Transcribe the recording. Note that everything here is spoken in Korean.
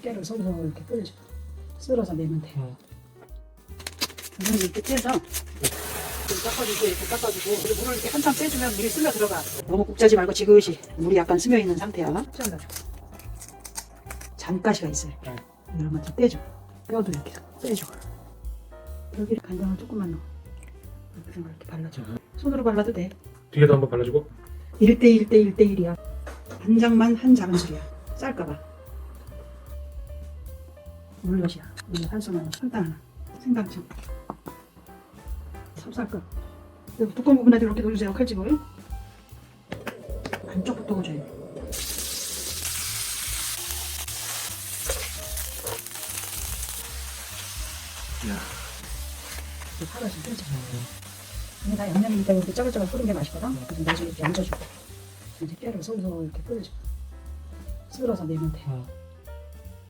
깨를 서서 이렇게 끓여줘. 쓸어서 내면 돼. 어. 물을 이렇게 떼서 좀 닦아주고 이렇게 닦아주고 그리고 물을 이렇게 한참 빼주면 물이 스며 들어가. 너무 국 짜지 말고 지그시 물이 약간 스며 있는 상태야. 잘라줘. 잔가시가 있어요. 네. 이런 것좀 떼줘. 뼈도 이렇게 빼줘. 여기 간장을 조금만 넣어. 이렇게 이렇게 발라줘. 손으로 발라도 돼. 뒤에도 한번 발라주고 1대1 대 1대1이야. 간장만 한 작은술이야. 쌀까봐. 물엿이야. 물엿 한손 하나, 설탕 하나, 생강청. 여기 두꺼운 부분에도 이렇게 넣어주세요. 칼집을. 안쪽부터 넣어줘요. 야. 하나씩 끓이자. 이게 다 양념이기 때문에 이렇게 짜글짜글 끓는 게 맛있거든. 그래서 나중에 이렇게 얹어주고. 이제 깨를 솔솔 이렇게 끓여줘. 쓸어서 내면 돼. 어.